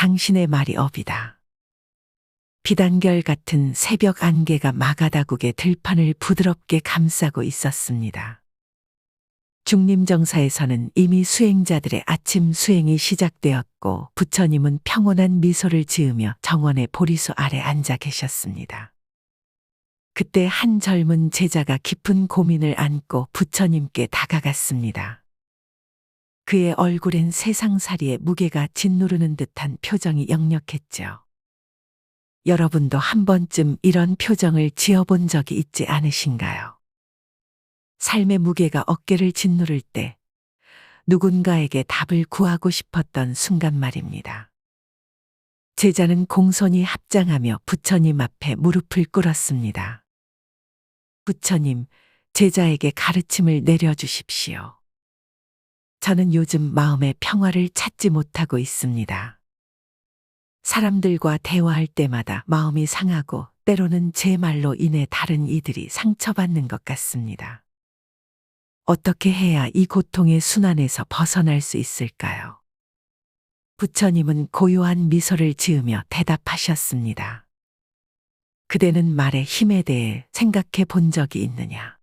당신의 말이 업이다. 비단결 같은 새벽 안개가 마가다국의 들판을 부드럽게 감싸고 있었습니다. 중림정사에서는 이미 수행자들의 아침 수행이 시작되었고 부처님은 평온한 미소를 지으며 정원의 보리수 아래 앉아 계셨습니다. 그때 한 젊은 제자가 깊은 고민을 안고 부처님께 다가갔습니다. 그의 얼굴엔 세상살이의 무게가 짓누르는 듯한 표정이 역력했죠. 여러분도 한 번쯤 이런 표정을 지어본 적이 있지 않으신가요? 삶의 무게가 어깨를 짓누를 때 누군가에게 답을 구하고 싶었던 순간 말입니다. 제자는 공손히 합장하며 부처님 앞에 무릎을 꿇었습니다. 부처님, 제자에게 가르침을 내려주십시오. 저는 요즘 마음의 평화를 찾지 못하고 있습니다. 사람들과 대화할 때마다 마음이 상하고 때로는 제 말로 인해 다른 이들이 상처받는 것 같습니다. 어떻게 해야 이 고통의 순환에서 벗어날 수 있을까요? 부처님은 고요한 미소를 지으며 대답하셨습니다. 그대는 말의 힘에 대해 생각해 본 적이 있느냐?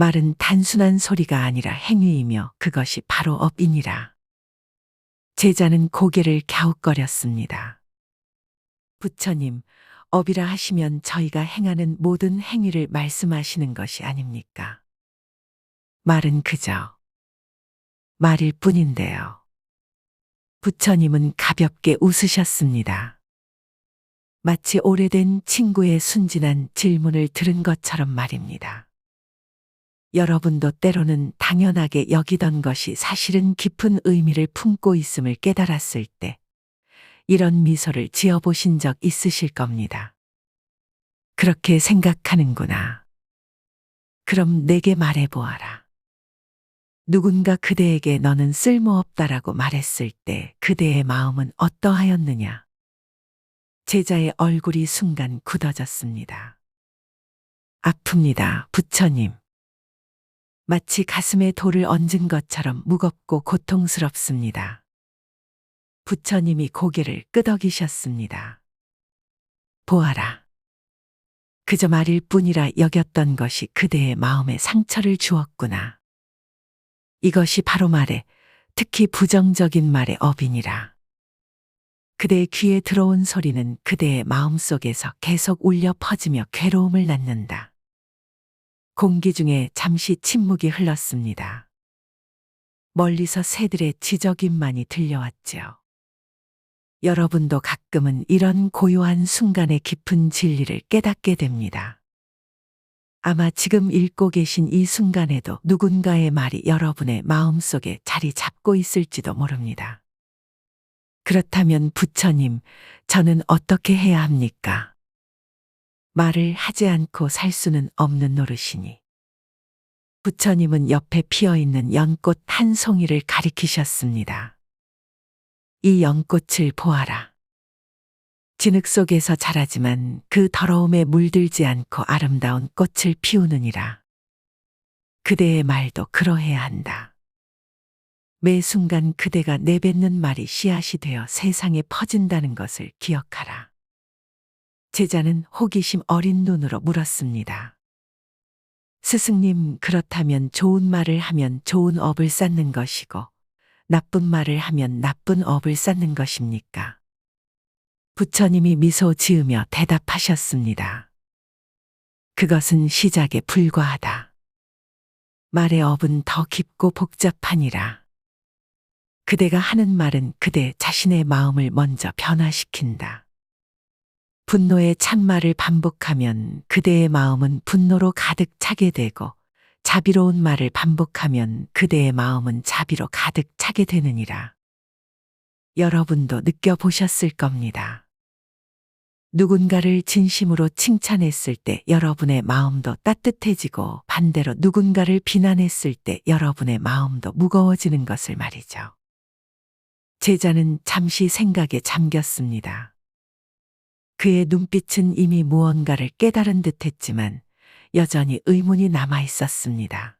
말은 단순한 소리가 아니라 행위이며 그것이 바로 업이니라. 제자는 고개를 갸웃거렸습니다. 부처님, 업이라 하시면 저희가 행하는 모든 행위를 말씀하시는 것이 아닙니까? 말은 그저 말일 뿐인데요. 부처님은 가볍게 웃으셨습니다. 마치 오래된 친구의 순진한 질문을 들은 것처럼 말입니다. 여러분도 때로는 당연하게 여기던 것이 사실은 깊은 의미를 품고 있음을 깨달았을 때 이런 미소를 지어보신 적 있으실 겁니다. 그렇게 생각하는구나. 그럼 내게 말해보아라. 누군가 그대에게 너는 쓸모없다라고 말했을 때 그대의 마음은 어떠하였느냐? 제자의 얼굴이 순간 굳어졌습니다. 아픕니다, 부처님. 마치 가슴에 돌을 얹은 것처럼 무겁고 고통스럽습니다. 부처님이 고개를 끄덕이셨습니다. 보아라. 그저 말일 뿐이라 여겼던 것이 그대의 마음에 상처를 주었구나. 이것이 바로 말에, 특히 부정적인 말의 업이니라. 그대의 귀에 들어온 소리는 그대의 마음 속에서 계속 울려 퍼지며 괴로움을 낳는다. 공기 중에 잠시 침묵이 흘렀습니다. 멀리서 새들의 지저귀만이 들려왔지요. 여러분도 가끔은 이런 고요한 순간의 깊은 진리를 깨닫게 됩니다. 아마 지금 읽고 계신 이 순간에도 누군가의 말이 여러분의 마음속에 자리 잡고 있을지도 모릅니다. 그렇다면 부처님, 저는 어떻게 해야 합니까? 말을 하지 않고 살 수는 없는 노릇이니. 부처님은 옆에 피어 있는 연꽃 한 송이를 가리키셨습니다. 이 연꽃을 보아라. 진흙 속에서 자라지만 그 더러움에 물들지 않고 아름다운 꽃을 피우느니라. 그대의 말도 그러해야 한다. 매 순간 그대가 내뱉는 말이 씨앗이 되어 세상에 퍼진다는 것을 기억하라. 제자는 호기심 어린 눈으로 물었습니다. 스승님, 그렇다면 좋은 말을 하면 좋은 업을 쌓는 것이고, 나쁜 말을 하면 나쁜 업을 쌓는 것입니까? 부처님이 미소 지으며 대답하셨습니다. 그것은 시작에 불과하다. 말의 업은 더 깊고 복잡하니라. 그대가 하는 말은 그대 자신의 마음을 먼저 변화시킨다. 분노의 참말을 반복하면 그대의 마음은 분노로 가득 차게 되고 자비로운 말을 반복하면 그대의 마음은 자비로 가득 차게 되느니라. 여러분도 느껴보셨을 겁니다. 누군가를 진심으로 칭찬했을 때 여러분의 마음도 따뜻해지고 반대로 누군가를 비난했을 때 여러분의 마음도 무거워지는 것을 말이죠. 제자는 잠시 생각에 잠겼습니다. 그의 눈빛은 이미 무언가를 깨달은 듯 했지만 여전히 의문이 남아 있었습니다.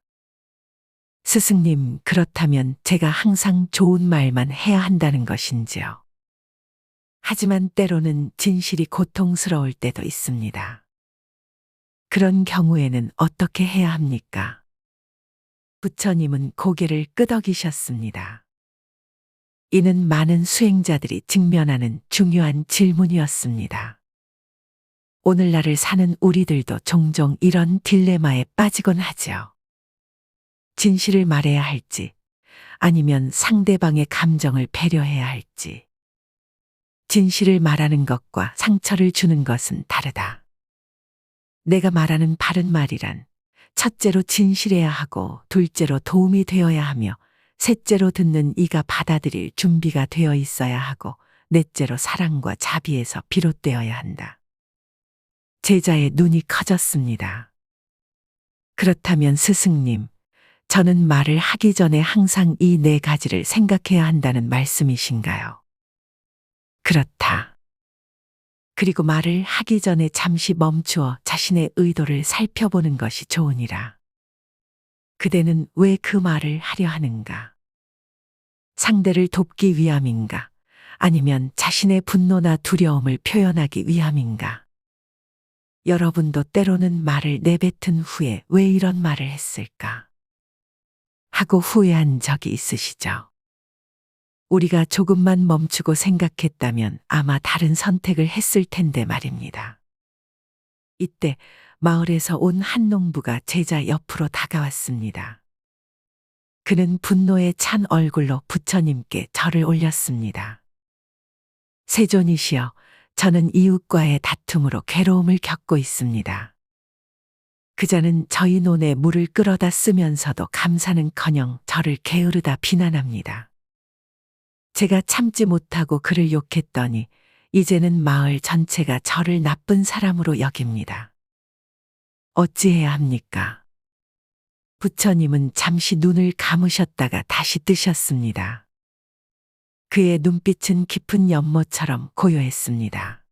스승님, 그렇다면 제가 항상 좋은 말만 해야 한다는 것인지요? 하지만 때로는 진실이 고통스러울 때도 있습니다. 그런 경우에는 어떻게 해야 합니까? 부처님은 고개를 끄덕이셨습니다. 이는 많은 수행자들이 직면하는 중요한 질문이었습니다. 오늘날을 사는 우리들도 종종 이런 딜레마에 빠지곤 하죠. 진실을 말해야 할지, 아니면 상대방의 감정을 배려해야 할지. 진실을 말하는 것과 상처를 주는 것은 다르다. 내가 말하는 바른 말이란 첫째로 진실해야 하고 둘째로 도움이 되어야 하며 셋째로 듣는 이가 받아들일 준비가 되어 있어야 하고 넷째로 사랑과 자비에서 비롯되어야 한다. 제자의 눈이 커졌습니다. 그렇다면 스승님, 저는 말을 하기 전에 항상 이 네 가지를 생각해야 한다는 말씀이신가요? 그렇다. 그리고 말을 하기 전에 잠시 멈추어 자신의 의도를 살펴보는 것이 좋으니라. 그대는 왜 그 말을 하려 하는가? 상대를 돕기 위함인가? 아니면 자신의 분노나 두려움을 표현하기 위함인가? 여러분도 때로는 말을 내뱉은 후에 왜 이런 말을 했을까? 하고 후회한 적이 있으시죠? 우리가 조금만 멈추고 생각했다면 아마 다른 선택을 했을 텐데 말입니다. 이때 마을에서 온 한 농부가 제자 옆으로 다가왔습니다. 그는 분노에 찬 얼굴로 부처님께 절을 올렸습니다. 세존이시여, 저는 이웃과의 다툼으로 괴로움을 겪고 있습니다. 그자는 저희 논에 물을 끌어다 쓰면서도 감사는커녕 저를 게으르다 비난합니다. 제가 참지 못하고 그를 욕했더니 이제는 마을 전체가 저를 나쁜 사람으로 여깁니다. 어찌해야 합니까? 부처님은 잠시 눈을 감으셨다가 다시 뜨셨습니다. 그의 눈빛은 깊은 연못처럼 고요했습니다.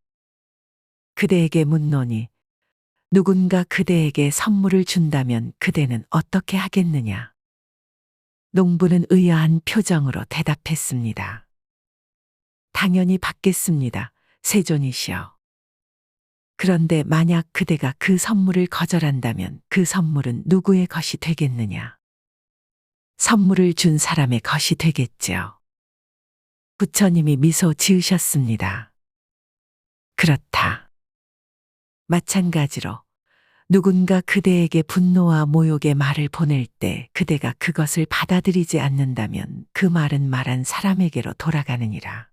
그대에게 묻노니 누군가 그대에게 선물을 준다면 그대는 어떻게 하겠느냐? 농부는 의아한 표정으로 대답했습니다. 당연히 받겠습니다. 세존이시여. 그런데 만약 그대가 그 선물을 거절한다면 그 선물은 누구의 것이 되겠느냐? 선물을 준 사람의 것이 되겠지요. 부처님이 미소 지으셨습니다. 그렇다. 마찬가지로 누군가 그대에게 분노와 모욕의 말을 보낼 때 그대가 그것을 받아들이지 않는다면 그 말은 말한 사람에게로 돌아가느니라.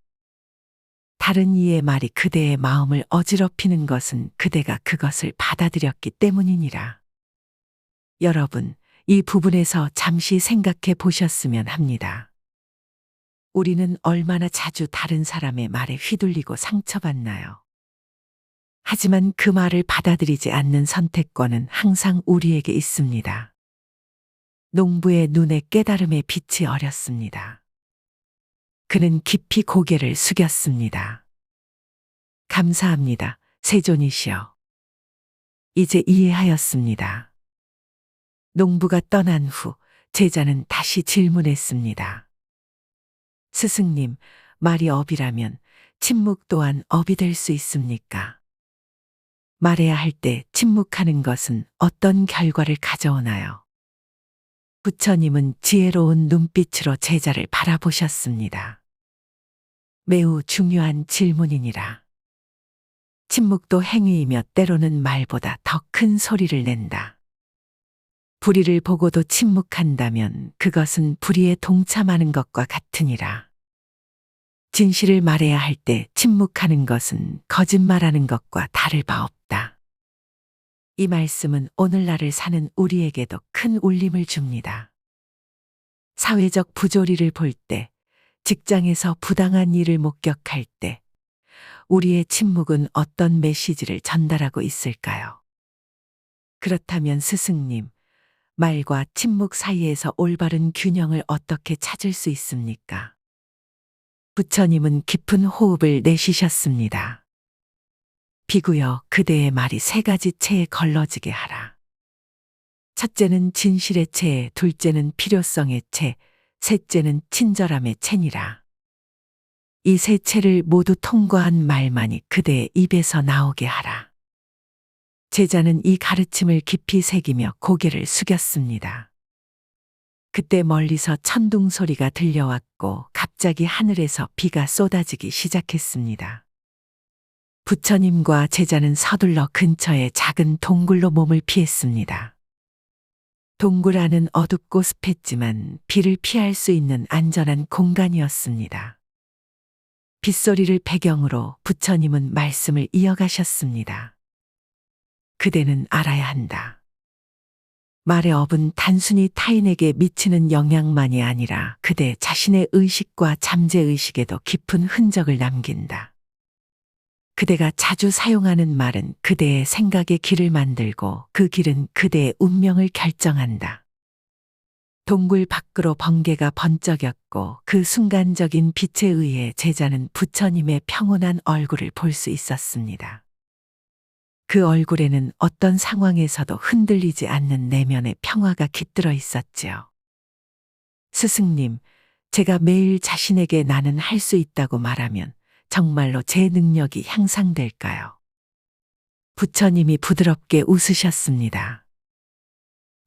다른 이의 말이 그대의 마음을 어지럽히는 것은 그대가 그것을 받아들였기 때문이니라. 여러분, 이 부분에서 잠시 생각해 보셨으면 합니다. 우리는 얼마나 자주 다른 사람의 말에 휘둘리고 상처받나요? 하지만 그 말을 받아들이지 않는 선택권은 항상 우리에게 있습니다. 농부의 눈에 깨달음의 빛이 어렸습니다. 그는 깊이 고개를 숙였습니다. 감사합니다. 세존이시여. 이제 이해하였습니다. 농부가 떠난 후 제자는 다시 질문했습니다. 스승님, 말이 업이라면 침묵 또한 업이 될 수 있습니까? 말해야 할 때 침묵하는 것은 어떤 결과를 가져오나요? 부처님은 지혜로운 눈빛으로 제자를 바라보셨습니다. 매우 중요한 질문이니라. 침묵도 행위이며 때로는 말보다 더 큰 소리를 낸다. 불의를 보고도 침묵한다면 그것은 불의에 동참하는 것과 같으니라. 진실을 말해야 할 때 침묵하는 것은 거짓말하는 것과 다를 바 없다. 이 말씀은 오늘날을 사는 우리에게도 큰 울림을 줍니다. 사회적 부조리를 볼 때, 직장에서 부당한 일을 목격할 때, 우리의 침묵은 어떤 메시지를 전달하고 있을까요? 그렇다면 스승님, 말과 침묵 사이에서 올바른 균형을 어떻게 찾을 수 있습니까? 부처님은 깊은 호흡을 내쉬셨습니다. 비구여 그대의 말이 세 가지 체에 걸러지게 하라. 첫째는 진실의 체, 둘째는 필요성의 체, 셋째는 친절함의 체니라. 이 세 채를 모두 통과한 말만이 그대의 입에서 나오게 하라. 제자는 이 가르침을 깊이 새기며 고개를 숙였습니다. 그때 멀리서 천둥 소리가 들려왔고 갑자기 하늘에서 비가 쏟아지기 시작했습니다. 부처님과 제자는 서둘러 근처의 작은 동굴로 몸을 피했습니다. 동굴 안은 어둡고 습했지만 비를 피할 수 있는 안전한 공간이었습니다. 빗소리를 배경으로 부처님은 말씀을 이어가셨습니다. 그대는 알아야 한다. 말의 업은 단순히 타인에게 미치는 영향만이 아니라 그대 자신의 의식과 잠재의식에도 깊은 흔적을 남긴다. 그대가 자주 사용하는 말은 그대의 생각의 길을 만들고 그 길은 그대의 운명을 결정한다. 동굴 밖으로 번개가 번쩍였고 그 순간적인 빛에 의해 제자는 부처님의 평온한 얼굴을 볼 수 있었습니다. 그 얼굴에는 어떤 상황에서도 흔들리지 않는 내면의 평화가 깃들어 있었지요. 스승님, 제가 매일 자신에게 나는 할 수 있다고 말하면 정말로 제 능력이 향상될까요? 부처님이 부드럽게 웃으셨습니다.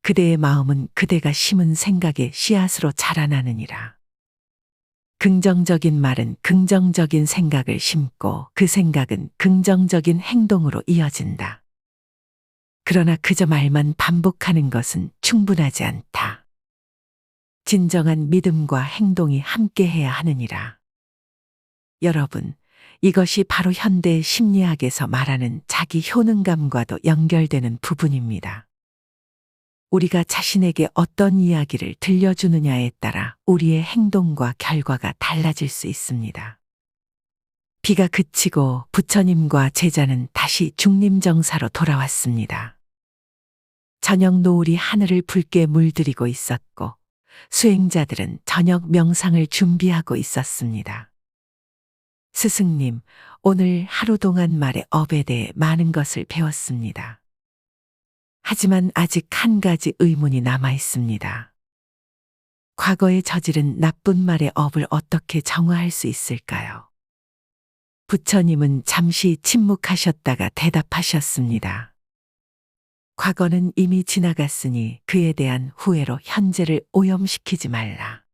그대의 마음은 그대가 심은 생각의 씨앗으로 자라나느니라. 긍정적인 말은 긍정적인 생각을 심고 그 생각은 긍정적인 행동으로 이어진다. 그러나 그저 말만 반복하는 것은 충분하지 않다. 진정한 믿음과 행동이 함께해야 하느니라. 여러분, 이것이 바로 현대 심리학에서 말하는 자기 효능감과도 연결되는 부분입니다. 우리가 자신에게 어떤 이야기를 들려주느냐에 따라 우리의 행동과 결과가 달라질 수 있습니다. 비가 그치고 부처님과 제자는 다시 중림정사로 돌아왔습니다. 저녁 노을이 하늘을 붉게 물들이고 있었고 수행자들은 저녁 명상을 준비하고 있었습니다. 스승님, 오늘 하루 동안 말의 업에 대해 많은 것을 배웠습니다. 하지만 아직 한 가지 의문이 남아 있습니다. 과거에 저지른 나쁜 말의 업을 어떻게 정화할 수 있을까요? 부처님은 잠시 침묵하셨다가 대답하셨습니다. 과거는 이미 지나갔으니 그에 대한 후회로 현재를 오염시키지 말라.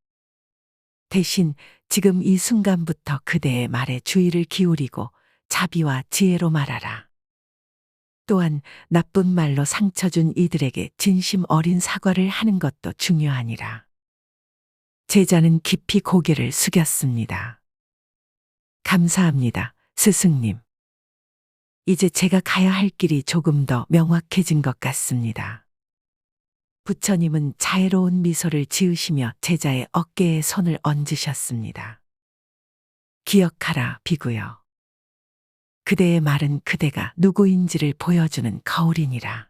대신 지금 이 순간부터 그대의 말에 주의를 기울이고 자비와 지혜로 말하라. 또한 나쁜 말로 상처 준 이들에게 진심 어린 사과를 하는 것도 중요하니라. 제자는 깊이 고개를 숙였습니다. 감사합니다, 스승님. 이제 제가 가야 할 길이 조금 더 명확해진 것 같습니다. 부처님은 자애로운 미소를 지으시며 제자의 어깨에 손을 얹으셨습니다. 기억하라, 비구여. 그대의 말은 그대가 누구인지를 보여주는 거울이니라.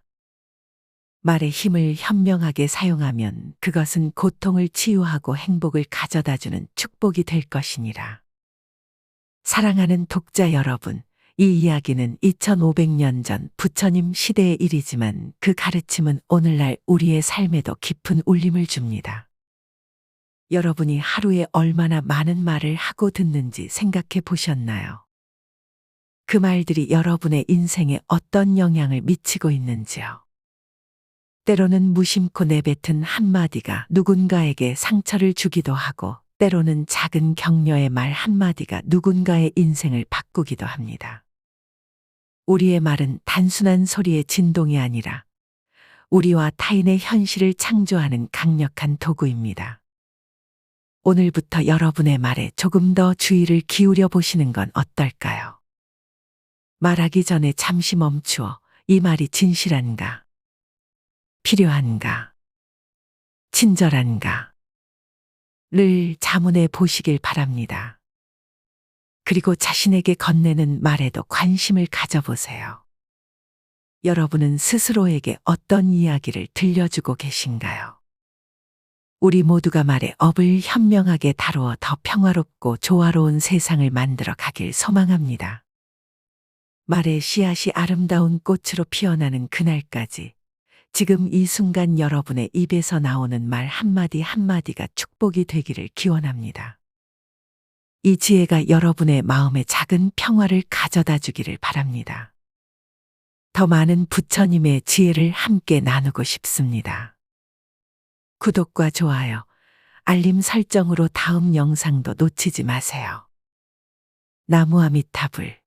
말의 힘을 현명하게 사용하면 그것은 고통을 치유하고 행복을 가져다주는 축복이 될 것이니라. 사랑하는 독자 여러분, 이 이야기는 2500년 전 부처님 시대의 일이지만 그 가르침은 오늘날 우리의 삶에도 깊은 울림을 줍니다. 여러분이 하루에 얼마나 많은 말을 하고 듣는지 생각해 보셨나요? 그 말들이 여러분의 인생에 어떤 영향을 미치고 있는지요? 때로는 무심코 내뱉은 한마디가 누군가에게 상처를 주기도 하고 때로는 작은 격려의 말 한마디가 누군가의 인생을 바꾸기도 합니다. 우리의 말은 단순한 소리의 진동이 아니라 우리와 타인의 현실을 창조하는 강력한 도구입니다. 오늘부터 여러분의 말에 조금 더 주의를 기울여 보시는 건 어떨까요? 말하기 전에 잠시 멈추어 이 말이 진실한가? 필요한가? 친절한가? 를 자문해 보시길 바랍니다. 그리고 자신에게 건네는 말에도 관심을 가져보세요. 여러분은 스스로에게 어떤 이야기를 들려주고 계신가요? 우리 모두가 말의 업을 현명하게 다루어 더 평화롭고 조화로운 세상을 만들어 가길 소망합니다. 말의 씨앗이 아름다운 꽃으로 피어나는 그날까지 지금 이 순간 여러분의 입에서 나오는 말 한마디 한마디가 축복이 되기를 기원합니다. 이 지혜가 여러분의 마음에 작은 평화를 가져다 주기를 바랍니다. 더 많은 부처님의 지혜를 함께 나누고 싶습니다. 구독과 좋아요, 알림 설정으로 다음 영상도 놓치지 마세요. 나무아미타불